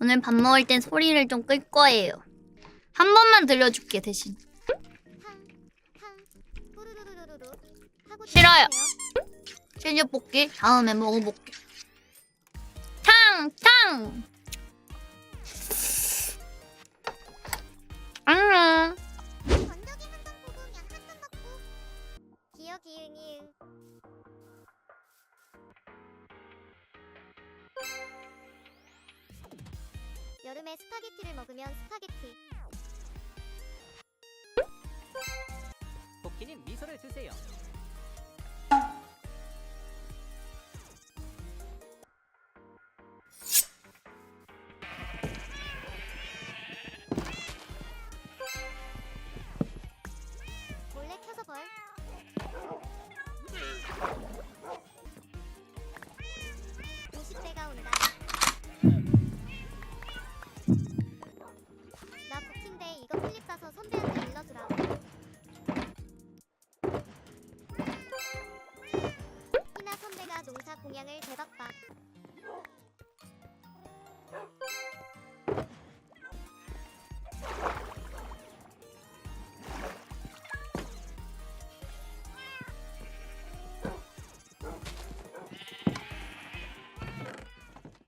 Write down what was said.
오늘 밥 먹을 땐 소리를 좀 끌 거예요. 한 번만 들려줄게 대신. 싫어요. 체제 뽑기 다음에 먹어볼게. 탕 탕. 여름에 스파게티를 먹으면 스파게티 토끼님 미소를 주세요. 영향을 되었다.